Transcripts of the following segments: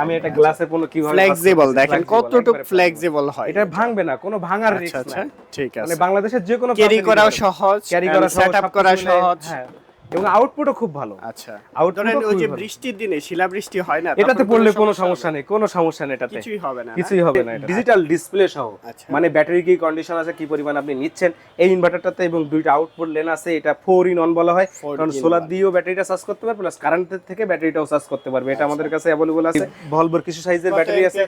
আমি এটা গ্লাসের পণ্য কীভাবে ফ্লেক্সিবল দেখেন কতটুকু ফ্লেক্সিবল হয়। এটা ভাঙবে না কোনো ভাঙার আচ্ছা রিস্ক আচ্ছা নাই। ঠিক মানে আছে। বাংলাদেশের যে কোনো ক্যারি করাও সহজ ক্যারি করা সেট আপ করা সহজ। হ্যাঁ। এবং আউটপুটও খুব ভালো। আচ্ছা। ও ওই যে বৃষ্টির দিনে শিলা বৃষ্টি হয় না এটাতে পড়লে কোনো সমস্যা নেই কোনো সমস্যা নেই এটাতে। কিছুই হবে না? কিছুই হবে না ডিজিটাল ডিসপ্লে সহ আচ্ছা। মানে ব্যাটারি কি কন্ডিশন আছে কি পরিমাণ আপনি নিচ্ছেন এই ইনভার্টারটাতে এবং দুইটা আউটপুট লেন আছে এটা ফোর ইন অন বলা হয়। কারণ সোলার দিয়েও ব্যাটারিটা চার্জ করতে পারবে প্লাস কারেন্টের থেকে ব্যাটারিটাও চার্জ করতে পারবে। এটা আমাদের কাছে অ্যাভেলেবল আছে। ভলভোর কিছু সাইজের ব্যাটারি আছে।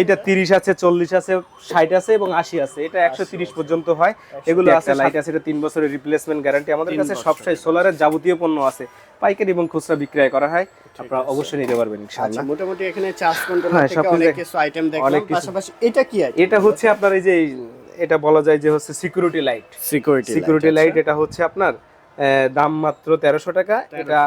এটা তিরিশ আছে চল্লিশ আছে ষাট আছে এবং আশি আছে। এটা একশো তিরিশ পর্যন্ত হয়। এগুলো আছে লাইট আছে এটা তিন বছরের রিপ্লেসমেন্ট গ্যারান্টি আমাদের কাছে সব সাইজ সোলারের যাবতীয় পণ্য আছে পাইকারি এবং খুচরা বিক্রয় করা হয়। আপনারা অবশ্যই নিতে পারবেন আচ্ছা ইনশাআল্লাহ মোটামুটি এখানে চার্জ কন্ট্রোল হ্যাঁ, থেকে অনেক কিছু আইটেম দেখলাম। পাশাপাশি এটা কি আছে এটা হচ্ছে আপনার এই যে এটা বলা যায় যে হচ্ছে security light security security light এটা হচ্ছে আপনার দাম মাত্র তেরোশো টাকা। এটা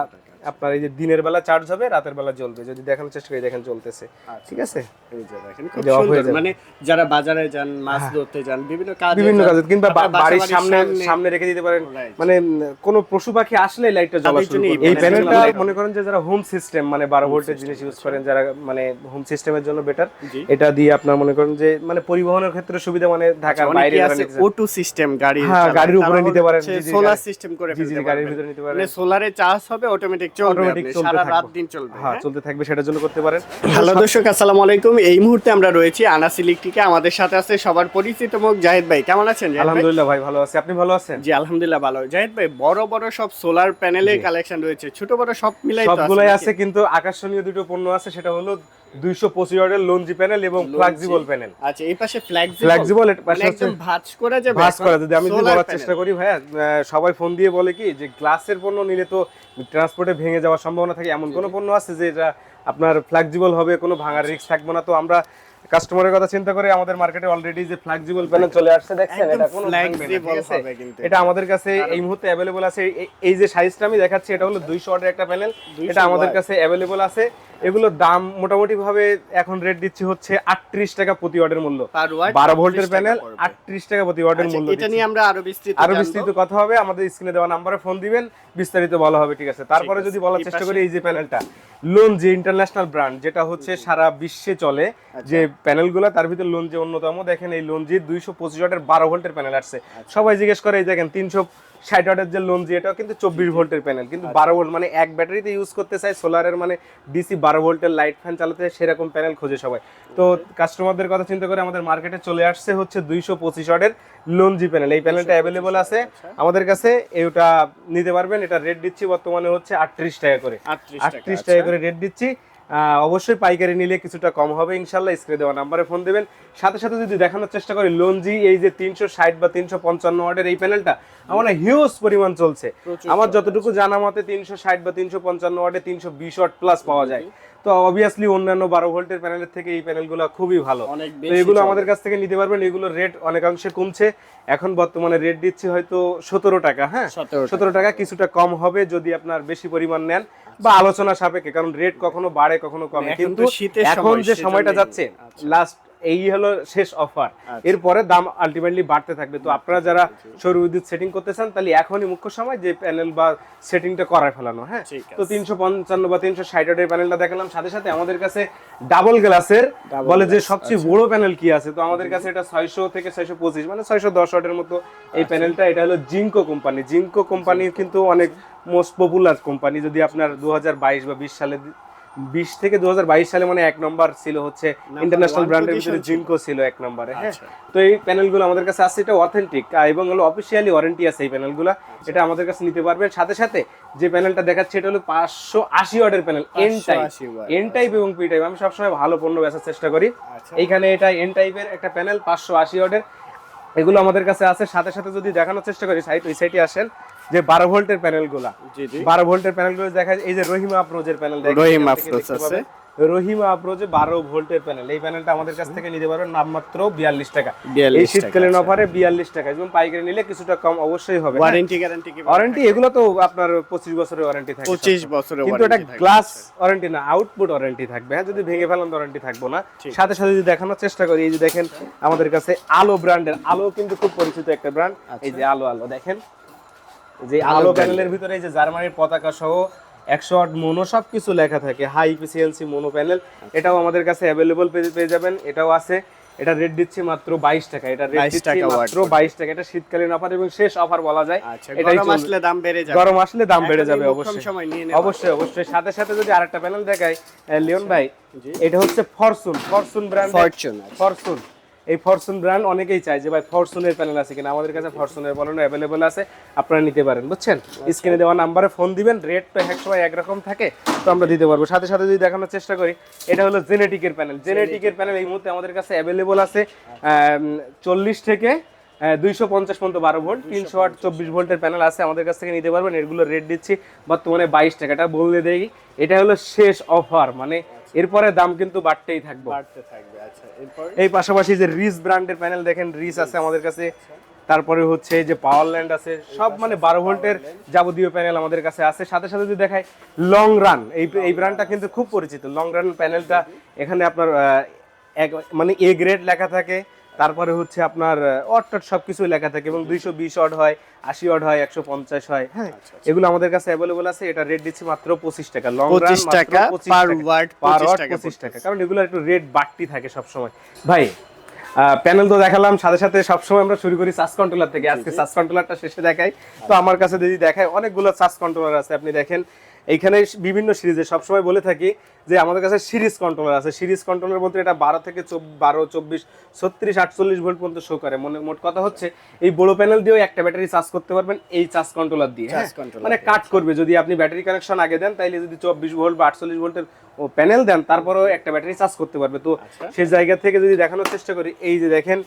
আপনার এই যে দিনের বেলা চার্জ হবে রাতের বেলা জ্বলবে। যদি দেখানোর চেষ্টা করি দেখেন জ্বলতেছে। ঠিক আছে? এই যে দেখেন খুব হয়ে সুন্দর। মানে যারা বাজারে যান মাছ ধরতে যান বিভিন্ন কাজে বিভিন্ন কাজে কিংবা বাড়ির সামনে সামনে রেখে দিতে পারেন। মানে কোনো পশু পাখি আসলে লাইটটা জ্বলা শুরু জন্য এই প্যানেলটা মনে করেন যে যারা হোম সিস্টেম মানে বারো ভোল্টের জিনিস ইউজ করেন যারা মানে হোম সিস্টেমের জন্য বেটার এটা দিয়ে আপনার মনে করেন যে মানে পরিবহনের ক্ষেত্রে সুবিধা মানে ঢাকার বাইরে আছে চান। O2 সিস্টেম গাড়ি হ্যাঁ, গাড়ির উপরে নিতে পারেন, সোলার সিস্টেম করে ফেলতে গাড়ির ভিতরে নিতে পারেন। মানে সোলারে চার্জ হবে অটোমেটিক চলতে থাকবে। দিন চলবে হ্যাঁ চলতে থাকবে সেটার জন্য করতে পারেন। হ্যালো দর্শক আসসালামু আলাইকুম। এই মুহূর্তে আমরা রয়েছি আনাস ইলেকট্রিকে আমাদের সাথে আছে সবার পরিচিত মুখ জাহিদ ভাই। কেমন আছেন আলহামদুলিল্লাহ ভাই ভালো আছি। আপনি ভালো আছেন? জি আলহামদুলিল্লাহ ভালো। জাহিদ ভাই বড় বড় সব সোলার প্যানেলের কালেকশন রয়েছে। ছোট বড় সব মিলাই সবগুলাই আছে কিন্তু আকর্ষণীয় দুটো পণ্য আছে। সেটা হলো দুইশো পঁচিশ ওয়াটের লঞ্জি প্যানেল এবং ফ্লেক্সিবল প্যানেল আচ্ছা এই পাশে ফ্লেক্সিবল মানে একদম ভাঁজ করা যাবে এখন করা যদি আমি যদি বলার চেষ্টা করি ভাইয়া সবাই ফোন দিয়ে বলে কি যে গ্লাসের পণ্য নিলে তো ট্রান্সপোর্টে ভেঙে যাওয়ার সম্ভাবনা থাকে। এমন কোনো পণ্য আছে যে এটা আপনার ফ্লেক্সিবল হবে কোনো ভাঙার রিস্ক থাকবে না? তো আমরা কাস্টমারের কথা চিন্তা করে আমাদের মার্কেটে অলরেডি যে ফ্লেক্সিবল প্যানেল চলে আসছে দেখছেন? এটা কোনো। এটা আমাদের কাছে এই মুহূর্তে অ্যাভেলেবল আছে। এই- যে সাইজটা আমি দেখাচ্ছি এটা হলো দুইশো ওয়াটের একটা প্যানেল এটা আমাদের কাছে অ্যাভেলেবল আছে। এগুলোর দাম মোটামুটি ভাবে এখন রেট দিচ্ছি হচ্ছে আটত্রিশ টাকা প্রতি ওয়াটের মূল্য। বারো ভোল্টের প্যানেল আটত্রিশ টাকা প্রতি ওয়াটের আচ্ছা, মূল্য এটা নিয়ে আমরা আরও বিস্তৃত আরও জানব। বিস্তারিত কথা হবে আমাদের স্ক্রিনে দেওয়া নাম্বারে ফোন দিবেন বিস্তারিত বলা হবে ঠিক আছে? তারপরে যদি বলার চেষ্টা করি এই যে প্যানেলটা লোন যে ইন্টারন্যাশনাল ব্র্যান্ড যেটা হচ্ছে সারা বিশ্বে চলে আচ্ছা। যে প্যানেলগুলো তার ভিতরে লোন যে অন্যতম দেখেন এই লোন জি দুইশো পঁচিশ ওয়াটের বারো ভোল্টের প্যানেল আসছে। আচ্ছা। সবাই জিজ্ঞেস করে এই দেখেন তিনশো ষাট ওয়াটের যে লোন জি এটাও কিন্তু চব্বিশ ভোল্টের প্যানেল কিন্তু আচ্ছা। বারো ভোল্ট মানে এক ব্যাটারিতে ইউজ করতে চাই সোলারের মানে ডিসি বারো ভোল্টের লাইট ফ্যান চালাতে সেরকম প্যানেল খোঁজে সবাই। তো কাস্টমারদের কথা চিন্তা করে আমাদের মার্কেটে চলে আসছে হচ্ছে দুইশো পঁচিশ ওয়াটের লঞ্জি প্যানেল এই প্যানেলটা অ্যাভেলেবল আছে। আচ্ছা। আমাদের কাছে এটা নিতে পারবেন এটা রেট দিচ্ছি বর্তমানে হচ্ছে আটত্রিশ টাকা করে। আটত্রিশ আচ্ছা। টাকা করে রেট দিচ্ছি। অবশ্যই পাইকারি নিলে কিছুটা কম হবে। ইনশাল্লাহ স্ক্রিনে দেওয়া নাম্বারে ফোন দেবেন। সাথে সাথে যদি দেখানোর চেষ্টা করি লঞ্জি এই যে তিনশো ষাট বা তিনশো পঞ্চান্ন ওয়ার্ডের এই প্যানেলটা আমার হিউজ পরিমাণ চলছে। আমার যতটুকু জানা মতে তিনশো ষাট বা তিনশো পঞ্চান্ন ওয়ার্ডে তিনশো বিশ ওয়াট প্লাস পাওয়া যায়। তো অবভিয়াসলি অন্যান্য বারো ভোল্টের প্যানেলের থেকে এই প্যানেলগুলো খুবই ভালো। তো এগুলো আমাদের কাছ থেকে নিতে পারবেন এগুলো রেট অনেকাংশে কমছে। এখন বর্তমানে রেট দিচ্ছি হয়তো সতেরো টাকা হ্যাঁ? সতেরো টাকা। কিছুটা কম হবে যদি আপনার বেশি পরিমাণ নেন বা আলোচনা সাপেক্ষে কারণ রেট কখনো বাড়ে কখনো কমে। কিন্তু এখন যে সময়টা যাচ্ছে আচ্ছা। লাস্ট এই হলো শেষ অফার আচ্ছা। এরপরে দাম আলটিমেটলি বাড়তে থাকবে। তো আপনারা যারা সৌর বিদ্যুৎ সেটিং করতে চান তাহলে এখনই মুখ্য সময় যে প্যানেল বা সেটিংটা করায় ফেলানো হ্যাঁ? তো তিনশো পঞ্চান্ন বা তিনশো ষাট ওয়াটের প্যানেলটা দেখালাম। সাথে সাথে আমাদের কাছে ডাবল গ্লাসের বলে যে সবচেয়ে আচ্ছা। বড় প্যানেল কি আছে? তো আমাদের কাছে এটা ছয়শো থেকে ছয়শো পঁচিশ মানে ছয়শো দশ ওয়াটের মতো আচ্ছা। এই প্যানেলটা এটা হলো জিঙ্কো কোম্পানি জিঙ্কো কোম্পানি কিন্তু অনেক মোস্ট পপুলার কোম্পানি যদি আপনার দু হাজার বাইশ বা বিশ সালে বিশ থেকে দুই হাজার বাইশ সালে মানে এক নম্বর ছিল হচ্ছে ইন্টারন্যাশনাল ব্র্যান্ডের ভিতরে। জিঙ্কো ছিল এক নম্বরে হ্যাঁ আচ্ছা। তো এই প্যানেলগুলো আমাদের কাছে আছে এটা অথেন্টিক এবং হলো অফিসিয়ালি ওয়ারেন্টি আছে এই প্যানেলগুলো আচ্ছা। এটা আমাদের কাছে নিতে পারবেন সাথে সাথে যে প্যানেলটা দেখাচ্ছে এটা হলো পাঁচশো আশি ওয়াটের panel N type N type এবং পি টাইপ আমি সবসময় ভালো পণ্য বেচার চেষ্টা করি আচ্ছা। এইখানে এটা এন টাইপের একটা প্যানেল পাঁচশো আশি ওয়াটের এগুলো আমাদের কাছে আছে সাথে সাথে যদি দেখানোর চেষ্টা করি সাইড ওই সাইডে আসেন যে বারো ভোল্টের প্যানেলগুলো। বারো ভোল্টের প্যানেলগুলো দেখা যায় এই যে রহিমা আপ্রোজের প্যানেল রহিমা আফরোজ আছে। রহিমা আপ্রোজে বারো ভোল্টের প্যানেল। এই প্যানেলটা আমাদের কাছ থেকে নিতে পারবেন নামমাত্র বিয়াল্লিশ টাকা। এই শীতকালীন অফারে বিয়াল্লিশ টাকা। এবং পাইকারি নিলে কিছুটা কম অবশ্যই হবে ওয়ারেন্টি গ্যারান্টি ওয়ারেন্টি এগুলো তো আপনার পঁচিশ বছরের ওয়ারেন্টি থাকে 25 বছরের কিন্তু এটা গ্লাস ওয়ারেন্টি না আউটপুট ওয়ারেন্টি থাকবে হ্যাঁ? যদি ভেঙে ফেলান ওয়ারেন্টি থাকব না। সাথে সাথে যদি দেখানোর চেষ্টা করি এই যে দেখেন আমাদের কাছে আলো ব্র্যান্ডের আলো কিন্তু খুব পরিচিত একটা ব্র্যান্ড এই যে আলো আলো দেখেন। যে আলো প্যানেলের ভিতরে যে জার্মানির পতাকা সহ একশো আট মোনো সব কিছু লেখা থাকে। হাই ইফিসিয়েন্সি মোনো প্যানেল এটাও আমাদের কাছে অ্যাভেলেবল পেয়ে যাবেন। এটাও আছে। এটা রেট দিচ্ছি মাত্র বাইশ টাকা। এটা রেট দিচ্ছি টাকা মাত্র বাইশ টাকা। এটা শীতকালীন অফার এবং শেষ অফার বলা যায়। আচ্ছা এটাই গরম আসলে দাম বেড়ে যাবে। গরম আসলে দাম বেড়ে যাবে অবশ্যই। অবশ্যই অবশ্যই। সাথে সাথে যদি আরেকটা প্যানেল দেখাই লিওন ভাই এটা হচ্ছে Fortune Fortune brand Fortune Fortune এই ফরচুন ব্র্যান্ড অনেকেই চায় যে ভাই ফরচুনের প্যানেল আছে কিনা? আমাদের কাছে ফরচুনের প্যানেল অ্যাভেলেবল আছে আপনারা নিতে পারেন বুঝছেন? স্ক্রিনে দেওয়া নাম্বারে ফোন দিবেন রেট তো এক সময় একরকম থাকে তো আমরা দিতে পারব। সাথে সাথে যদি দেখানোর চেষ্টা করি এটা হলো জেনেটিকের প্যানেল জেনেটিকের প্যানেল এই মুহূর্তে আমাদের কাছে অ্যাভেলেবল আছে চল্লিশ থেকে দুইশো পঞ্চাশ পর্যন্ত বারো ভোল্ট তিনশো আট চব্বিশ ভোল্টের প্যানেল আছে আমাদের কাছ থেকে নিতে পারবেন। এগুলো রেট দিচ্ছি বর্তমানে বাইশ টাকা। এটা বলে দেই এটা হলো শেষ অফার মানে এরপরে দাম কিন্তু বাড়তেই থাকবে। বাড়তে থাকবে আচ্ছা এরপর? এই পাশাপাশি যে রিস ব্র্যান্ডের প্যানেল দেখেন রিস আছে আমাদের কাছে। তারপরে হচ্ছে যে পাওয়ার ল্যান্ড আছে সব মানে বারো ভোল্টের যাবতীয় প্যানেল আমাদের কাছে আছে। সাথে সাথে যদি দেখায় লং রান এই এই ব্র্যান্ডটা কিন্তু খুব পরিচিত। লং রান প্যানেলটা এখানে আপনার এক মানে এ গ্রেড লেখা থাকে। তারপরে হচ্ছে আপনার অট টট সব কিছুই লেখা থাকে এবং দুইশো বিশ অড হয় আশি অড হয় একশো পঞ্চাশ হয়। হ্যাঁ। এগুলো আমাদের কাছে অ্যাভেলেবল আছে। এটা রেট দিচ্ছি মাত্র পঁচিশ টাকা। লং রান 25 টাকা per watt, পার 25 টাকা পঁচিশ টাকা। কারণ এগুলো একটু রেট বাড়তি থাকে সবসময়। ভাই প্যানেল তো দেখালাম। সাথে সাথে সবসময় আমরা শুরু করি সাস কন্ট্রোলার থেকে। আজকে সাস কন্ট্রোলারটা শেষে দেখাই। তো আমার কাছে যদি দেখায় অনেকগুলো সাস কন্ট্রোলার আছে। আপনি দেখেন এইখানে বিভিন্ন সিরিজে সবসময় বলে থাকি যে আমাদের কাছে সিরিজ কন্ট্রোলার আছে। সিরিজ কন্ট্রোলার বলতে এটা বারো থেকে বারো চব্বিশ ছত্রিশ আটচল্লিশ ভোল্ট পর্যন্ত শো করে। মনে মোট কথা হচ্ছে এই বড় প্যানেল দিয়েও একটা ব্যাটারি চার্জ করতে পারবেন এই চার্জ কন্ট্রোলার দিয়ে হ্যাঁ? মানে কাট করবে। যদি আপনি ব্যাটারি কানেকশন আগে দেন তাইলে যদি চব্বিশ ভোল্ট বা আটচল্লিশ ভোল্টের প্যানেল দেন তারপরেও একটা ব্যাটারি চার্জ করতে পারবে। তো আচ্ছা। সেই জায়গা থেকে যদি দেখানোর চেষ্টা করি এই যে দেখেন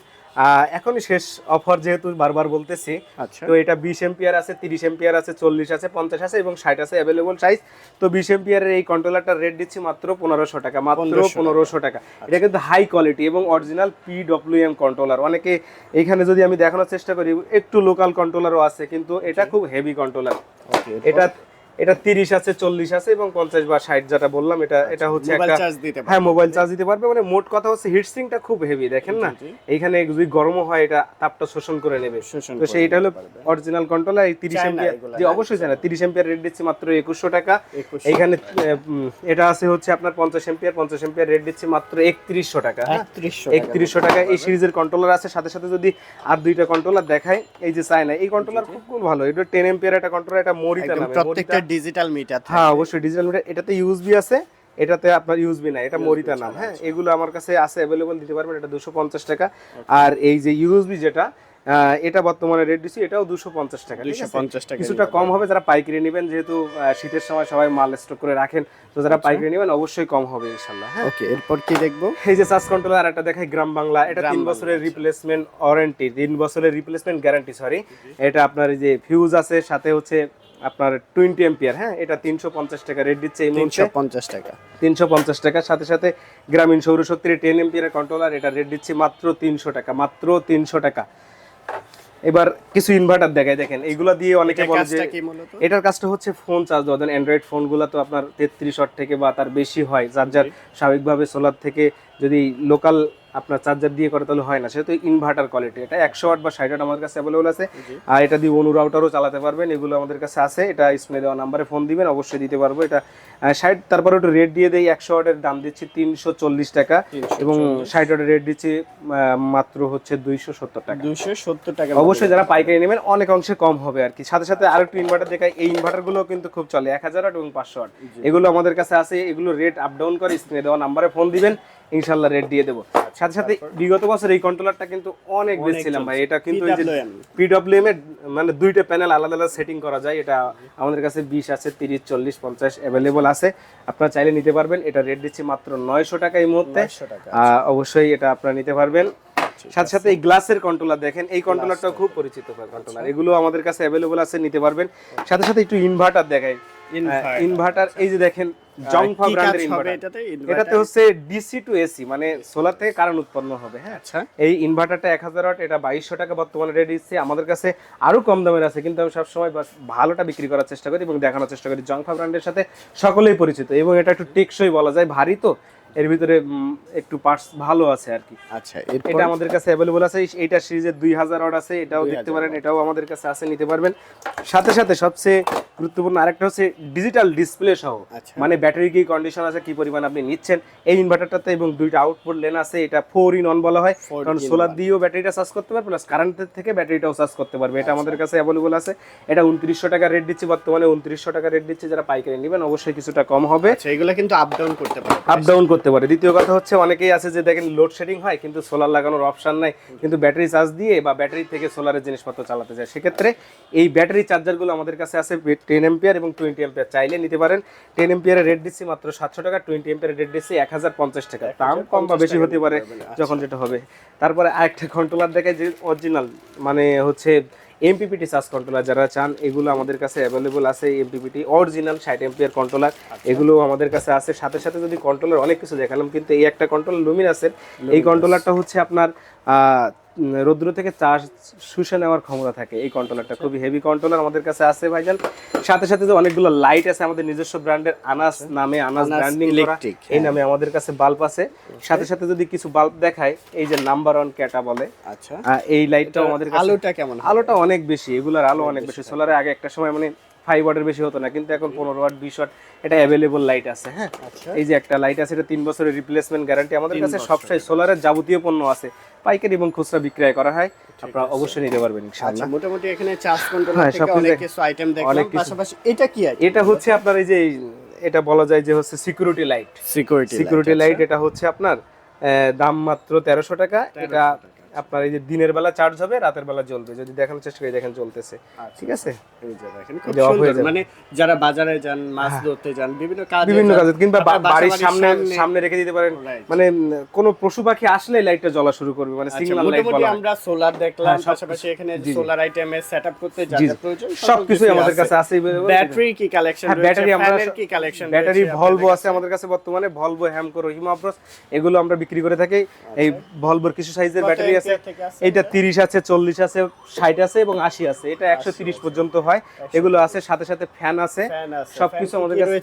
এখনই শেষ অফার যেহেতু বারবার বলতেছি আচ্ছা। তো এটা বিশ এম্পিয়ার আছে তিরিশ এম্পিয়ার আছে চল্লিশ আছে পঞ্চাশ আছে এবং ষাট আছে অ্যাভেলেবল সাইজ তো বিশ এম্পিয়ারের এই কন্ট্রোলারটার রেট দিচ্ছি মাত্র পনেরোশো টাকা মাত্র 1500 পনেরোশো টাকা। এটা কিন্তু হাই কোয়ালিটি এবং অরিজিনাল পি এম কন্ট্রোলার অনেকে এখানে যদি আমি দেখানোর চেষ্টা করি একটু লোকাল কন্ট্রোলারও আছে কিন্তু এটা খুব হেভি কন্ট্রোলার ওকে এটা এটা তিরিশ আছে চল্লিশ আছে এবং পঞ্চাশ বা ষাট যেটা বললাম এটা এটা হচ্ছে একটা হ্যাঁ মোবাইল চার্জ দিতে পারবে। মানে মোট কথা হচ্ছে হিটসিংটা খুব হেভি দেখেন না। এইখানে যদি গরমও হয় এটা তাপটা শোষণ করে নেবে। তো সেইটা হলো অরিজিনাল কন্ট্রোলার এই তিরিশ এম্পিয়ার যে হ্যাঁ? অবশ্যই জানা তিরিশ এম্পিয়ার রেট দিচ্ছি মাত্র একুশশো টাকা। 2100 এইখানে উম, এটা আছে হচ্ছে আপনার পঞ্চাশ এম্পিয়ার পঞ্চাশ এম্পিয়ার রেট দিচ্ছি মাত্র একত্রিশশো টাকা হ্যাঁ? 3100 টাকা। একত্রিশশো টাকা। এই সিরিজের কন্ট্রোলার আছে সাথে সাথে যদি আর দুইটা কন্ট্রোলার দেখায় এই যে চায়না এই কন্ট্রোলার খুব ভালো। এটা টেন এম্পিয়ার একটা কন্ট্রোলার এটা মরিতা নামে প্রত্যেকটা ডিজিটাল মিটার হ্যাঁ অবশ্যই ডিজিটাল মিটার এটাতে ইউএসবি আছে এটাতে আপনার ইউএসবি নাই এটা মরিতা নাম। হ্যাঁ এগুলো আমার কাছে আছে অ্যাভেলেবল দিতে পারবেন এটা দুশো পঞ্চাশ টাকা। আর এই যে ইউএসবি যেটা এটা বর্তমানে রেট দিচ্ছি এটাও দুশো পঞ্চাশ টাকা আছে? 250 টাকা কিছুটা কম হবে যারা পাইকারি নেবেন যেহেতু শীতের সময় সবাই মাল স্টক করে রাখেন তো যারা পাইকারি নেবেন অবশ্যই কম হবে ইনশাল্লাহ হ্যাঁ? ওকে এরপর কি দেখব? এই যে চার্জ কন্ট্রোলার একটা দেখাই গ্রাম বাংলা। এটা গ্রাম তিন বছরের রিপ্লেসমেন্ট ওয়ারেন্টি তিন বছরের রিপ্লেসমেন্ট গ্যারান্টি সরি এটা আপনার এই যে ফিউজ আছে সাথে হচ্ছে আপনার টোয়েন্টি এম্পিয়ার হ্যাঁ? এটা তিনশো পঞ্চাশ টাকা রেট দিচ্ছে এই মুহূর্তে। পঞ্চাশ টাকা। তিনশো পঞ্চাশ টাকার সাথে সাথে গ্রামীণ সৌরশক্তির টেন এম্পিয়ারের কন্ট্রোলার এটা রেট দিচ্ছি মাত্র তিনশো টাকা মাত্র তিনশো টাকা। এবার কিছু ইনভার্টার দেখায় দেখেন এইগুলো দিয়ে অনেকে বলে যে এটার কাজটা হচ্ছে ফোন চার্জ দেওয়া। দেন অ্যান্ড্রয়েড ফোনগুলো তো আপনার তেত্রিশ ওয়াট থেকে বা তার বেশি হয় যার যার স্বাভাবিকভাবে সোলার থেকে যদি লোকাল আপনার চার্জার দিয়ে করে তাহলে হয় না সেহেতু ইনভার্টার কোয়ালিটি এটা একশো ওয়াট বা ষাট ওয়াট আমার কাছে অ্যাভেলেবল আছে। আর এটা দিয়ে অনু রাউটারও চালাতে পারবেন এগুলো আমাদের কাছে আছে এটা স্ক্রিনে দেওয়া নাম্বারে ফোন দিবেন অবশ্যই দিতে পারব। এটা ষাট তারপরে একটু রেট দিয়ে দেয় একশো ওয়াটের দাম দিচ্ছি তিনশো চল্লিশ টাকা এবং ষাট ওয়াটের রেট দিচ্ছি মাত্র হচ্ছে দুইশো সত্তর টাকা। দুশো সত্তর টাকা অবশ্যই যারা পাইকারি নেবেন অনেক অংশে কম হবে আর কি। সাথে সাথে আরও একটু ইনভার্টার দেখায় এই ইনভার্টারগুলো কিন্তু খুব চলে এক হাজার ওয়াট এবং পাঁচশো ওয়াট এগুলো আমাদের কাছে আছে এগুলো রেট আপ ডাউন করে স্ক্রিনে দেওয়া নাম্বারে ফোন দিবেন। ইনশাল্লাহ রেট দিয়ে দেবো। সাথে সাথে বিগত বছর এই কন্ট্রোলারটা কিন্তু অনেক বেশছিলাম ভাই। এটা কিন্তু এই যে পিডব্লিউএম এর মানে দুইটা প্যানেল আলাদা আলাদা সেটিং করা যায়। এটা আমাদের কাছে বিশ আছে তিরিশ চল্লিশ পঞ্চাশ অ্যাভেলেবল আছে। আপনারা চাইলে নিতে পারবেন। এটা রেট দিচ্ছি মাত্র নয়শো টাকা এই মুহূর্তে। 900 টাকা। আহ, অবশ্যই এটা আপনারা নিতে পারবেন। সাথে সাথে এই গ্লাসের কন্ট্রোলার দেখেন। এই কন্ট্রোলারটাও খুব পরিচিত কন্ট্রোলার এগুলো আমাদের কাছে অ্যাভেলেবল আছে নিতে পারবেন। সাথে সাথে একটু ইনভার্টার Inverter, ইনভার্টার। এই যে দেখেন জংফা ব্র্যান্ডের ইনভার্টার। এটাতে? হচ্ছে ডিসি টু এসি মানে সোলার থেকে কারেন্ট উৎপন্ন হবে হ্যাঁ? আচ্ছা। এই ইনভার্টারটা এক হাজার ওয়াট এটা বাইশশো টাকা বর্তমানে রেট দিচ্ছে। আমাদের কাছে আরও কম দামের আছে কিন্তু আমি সবসময় বাস ভালোটা বিক্রি করার চেষ্টা করি এবং দেখানোর চেষ্টা করি। জংফা ব্র্যান্ডের সাথে সকলেই পরিচিত এবং এটা একটু টেকসই বলা যায় ভারী তো। এর ভিতরে একটু পার্টস ভালো আছে আর কি। আচ্ছা এটা আমাদের কাছে অ্যাভেলেবল আছে। এই- এইটা সিরিজের দুই হাজার ওয়াট আছে এটাও দেখতে পারেন এটাও আমাদের কাছে আছে নিতে পারবেন। সাথে সাথে সবচেয়ে গুরুত্বপূর্ণ আরেকটা হচ্ছে ডিজিটাল ডিসপ্লে সহ। আচ্ছা। মানে ব্যাটারি কি কন্ডিশন আছে কি পরিমাণ আপনি নিচ্ছেন এই ইনভার্টারটাতে এবং দুইটা আউটপুট লেন আছে এটা ফোর ইন অন বলা হয়। কারণ সোলার দিয়েও ব্যাটারিটা চার্জ করতে পারবে প্লাস কারেন্টের থেকে ব্যাটারিটাও চার্জ করতে পারবে। এটা আমাদের কাছে অ্যাভেলেবল আছে। এটা উনত্রিশশো টাকা রেট দিচ্ছি বর্তমানে উনত্রিশশো টাকা রেট দিচ্ছে। যারা পাইকারি নেবেন অবশ্যই কিছুটা কম হবে। আচ্ছা এগুলো কিন্তু আপ ডাউন করতে পারে। আপ ডাউন করতে পারে। দ্বিতীয় কথা হচ্ছে অনেকেই আছে যে দেখেন লোড শেডিং হয় কিন্তু সোলার লাগানোর অপশন নাই। কিন্তু ব্যাটারি চার্জ দিয়ে বা ব্যাটারি থেকে সোলারের জিনিসপত্র চালাতে যায়। সেক্ষেত্রে এই ব্যাটারি চার্জারগুলো আমাদের কাছে আছে টেন এম্পিয়ার এবং টোয়েন্টি এম্পিয়ার চাইলে নিতে পারেন। টেন এম্পিয়ারের রেট দিচ্ছি মাত্র সাতশো টাকা টোয়েন্টি এম্পিয়ারের রেট দিচ্ছি এক হাজার পঞ্চাশ টাকা। দাম কম বা বেশি হতে পারে যখন যেটা হবে। তারপরে আরেকটা কন্ট্রোলার দেখায় যে অরিজিনাল মানে হচ্ছে এমপিপিটি চার্জ কন্ট্রোলার যারা চান এগুলো আমাদের কাছে অ্যাভেলেবল আছে এমপিপিটি অরিজিনাল ষাট এম্পিয়ার কন্ট্রোলার এগুলো আমাদের কাছে আছে। সাথে সাথে যদি কন্ট্রোলার অনেক কিছু দেখালাম কিন্তু এই একটা কন্ট্রোলার লুমিনাসের এই কন্ট্রোলারটা হচ্ছে আপনার রৌদ্র থেকে চার্জ শুষে নেওয়ার ক্ষমতা থাকে এই কন্ট্রোলারটা খুবই হেভি কন্ট্রোলার আমাদের কাছে আছে ভাইজান। সাথে সাথে যে অনেকগুলো লাইট আছে আমাদের নিজস্ব ব্র্যান্ডের আনাস নামে আনাস ব্র্যান্ডিং electric, এই নামে আমাদের কাছে বাল্ব আছে। সাথে সাথে যদি কিছু বাল্ব দেখায় এই যে নাম্বার ওয়ান ক্যাটা বলে। আচ্ছা। এই লাইটটাও আমাদের কাছে আলোটা কেমন আলোটা অনেক বেশি এগুলোর আলো অনেক বেশি সোলারে আগে একটা সময় মানে ফাইভ ওয়াটের বেশি হতো না কিন্তু এখন পনেরো ওয়াট বিশ ওয়াট এটা অ্যাভেলেবল লাইট আছে হ্যাঁ? আচ্ছা। এই যে একটা লাইট আছে এটা তিন বছরের রিপ্লেসমেন্ট গ্যারান্টি আমাদের কাছে সবসময় সোলারের যাবতীয় পণ্য আছে পাইকারি এবং খুচরা বিক্রয় করা হয় আপনারা অবশ্যই নিতে পারবেন আচ্ছা ইনশাআল্লাহ মোটামুটি এখানে চার্জ হ্যাঁ, থেকে অনেক কিছু আইটেম দেখলাম পাশাপাশি এটা কি আইটেম এটা হচ্ছে আপনার এই যে এটা বলা যায় যে হচ্ছে security light security security light এটা হচ্ছে আপনার দাম মাত্র তেরোশো টাকা এটা আপনার এই যে দিনের বেলা চার্জ হবে রাতের বেলা জ্বলবে। যদি দেখানোর চেষ্টা করি দেখেন জ্বলতেছে। ঠিক আছে? এই যে দেখেন খুব এটা off হয়ে সুন্দর মানে যারা বাজারে যান মাছ ধরতে যান বিভিন্ন কাজে বিভিন্ন কাজে কিংবা বাড়ির সামনে সামনে রেখে দিতে পারেন। মানে কোনো পশু পাখি আসলে লাইটটা জ্বলা শুরু করবে মানে আচ্ছা, সিগন্যাল লাইট মোটামুটি বলা হয়। আমরা সোলার দেখলাম হ্যাঁ, পাশাপাশি এখানে সোলার আইটেমের সেটআপ করতে যা যা প্রয়োজন সবকিছুই আমাদের কাছে আছে। ব্যাটারি কি কালেকশন হ্যাঁ ব্যাটারি আমরা কি কালেকশন ব্যাটারি ভলভো আছে আমাদের কাছে বর্তমানে। ভলভো হ্যামকো রহিমা আফরোজ এগুলো আমরা বিক্রি করে থাকি। এই ভলভোর কিছু সাইজের ব্যাটারি আছে? আছে এইটা তিরিশ আছে চল্লিশ আছে ষাট আছে এবং আশি আছে। এটা একশো তিরিশ পর্যন্ত হয়। এগুলো আছে সাথে সাথে ফ্যান আছে। সবকিছু আমাদের কাছে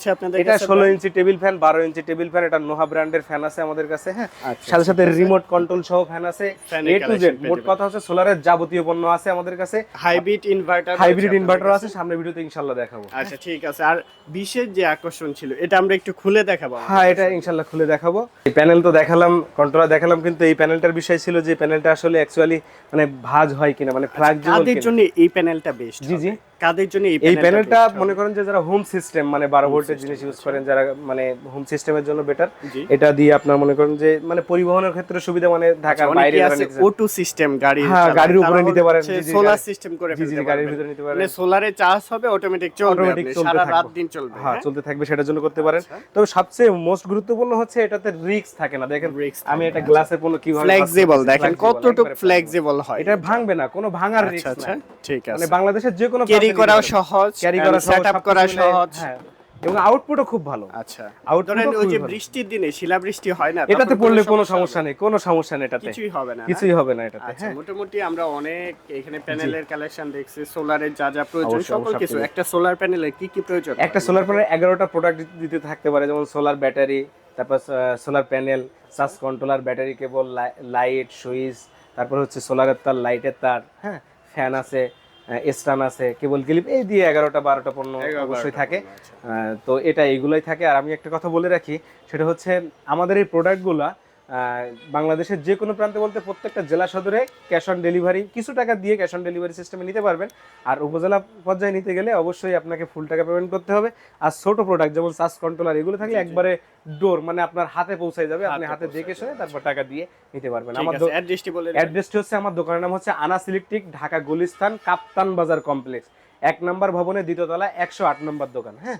এটা কাছে ষোলো ইঞ্চি টেবিল ফ্যান বারো ইঞ্চি টেবিল ফ্যান এটা নোহা ব্র্যান্ডের ফ্যান আছে আমাদের কাছে হ্যাঁ? আচ্ছা, সাথে সাথে রিমোট কন্ট্রোল সহ ফ্যান আছে। A to Z. মোট কথা হচ্ছে সোলারের যাবতীয় পণ্য আছে আমাদের কাছে। হাইব্রিড ইনভার্টার হাইব্রিড ইনভার্টার আছে সামনে ভিডিওতে ইনশাল্লাহ দেখাবো। আচ্ছা ঠিক আছে। আর বিশেষ যে আকর্ষণ ছিল এটা আমরা একটু খুলে দেখাবো। হ্যাঁ এটা ইনশাল্লাহ খুলে দেখাবো। এই প্যানেল তো দেখালাম কন্ট্রোলার দেখালাম কিন্তু এই প্যানেলটার বিষয় ছিল যে প্যানেলটা আসলে অ্যাকচুয়ালি মানে ভাঁজ হয় কিনা মানে ফ্ল্যাক্সিবল কাদের জন্য এই প্যানেলটা বেস্ট জি, জি। কাদের জন্য এই প্যানেলটা মনে করেন যে যারা হোম সিস্টেম মানে বারো ভোল্টের জিনিস ইউজ করেন যারা মানে হোম সিস্টেমের জন্য বেটার এটা দিয়ে আপনার মনে করেন যে মানে পরিবহনের ক্ষেত্রে সুবিধা মানে ঢাকার বাইরে আছে। O2 সিস্টেম গাড়ি হ্যাঁ, গাড়ির উপরে নিতে পারেন, জি, সোলার সিস্টেম করে জি, গাড়ির ভিতরে নিতে পারেন। মানে সোলারে চার্জ হবে অটোমেটিক চলবে সারা রাত দিন চলবে হ্যাঁ চলতে থাকবে সেটার জন্য করতে পারেন। তবে সবচেয়ে মোস্ট গুরুত্বপূর্ণ হচ্ছে এটাতে রিস্ক থাকে না। দেখেন আমি এটা গ্লাসের পণ্য কীভাবে ফ্লেক্সিবল দেখেন flexible, কতটুকু ফ্লেক্সিবল হয়। এটা ভাঙবে না কোনো ভাঙার আচ্ছা রিস্ক আচ্ছা নাই। ঠিক মানে বাংলাদেশের যে কোনো ক্যারি করাও সহজ ক্যারি করা সেটআপ করা সহজ। হ্যাঁ এবং আউটপুটও খুব ভালো। আচ্ছা। ও ওই যে বৃষ্টির দিনে শিলাবৃষ্টি হয় না এটাতে পড়লে কোনো সমস্যা নেই। কোনো সমস্যা নেই এটাতে। কিছুই হবে না? কিছুই হবে না এটাতে আচ্ছা হ্যাঁ। মোটামুটি আমরা অনেক এখানে প্যানেলের কালেকশন দেখছি সোলারের যা যা প্রয়োজন সকল কিছু। একটা সোলার প্যানেলে কি কি প্রয়োজন? একটা সোলার প্যানেল এগারোটা প্রোডাক্ট দিতে থাকতে পারে যেমন সোলার ব্যাটারি তারপর solar panel charge controller battery cable light switch তারপর হচ্ছে সোলারের তার লাইটের তার হ্যাঁ ফ্যান আছে স্টান আছে কেবল ক্লিপ এই দিয়ে এগারোটা বারোটা পণ্য অবশ্যই থাকে আচ্ছা। তো এটা এইগুলোই থাকে আর আমি একটা কথা বলে রাখি সেটা হচ্ছে আমাদের এই প্রোডাক্টগুলা বাংলাদেশের যে কোনো প্রান্তে বলতে প্রত্যেকটা জেলা সদরে ক্যাশ অন ডেলিভারি কিছু টাকা দিয়ে ক্যাশ অন ডেলিভারি সিস্টেমে নিতে পারবেন। আর উপজেলা পর্যায়ে নিতে গেলে অবশ্যই আপনাকে ফুল টাকা পেমেন্ট করতে হবে। আর ছোট প্রোডাক্ট যেমন চার্জ কন্ট্রোলার এগুলো থাকলে একবারে ডোর মানে আপনার হাতে পৌঁছায় যাবে। আপনি হাতে দেখে শুনে তারপর টাকা দিয়ে নিতে পারবেন। আমার অ্যাড্রেসটি বলে অ্যাড্রেসটি হচ্ছে আমার দোকানের নাম হচ্ছে আনাস ইলেকট্রিক ঢাকা গুলিস্তান কাপ্তান বাজার কমপ্লেক্স এক নম্বর ভবনের দ্বিতীয়তলা একশো আট নম্বর দোকান হ্যাঁ?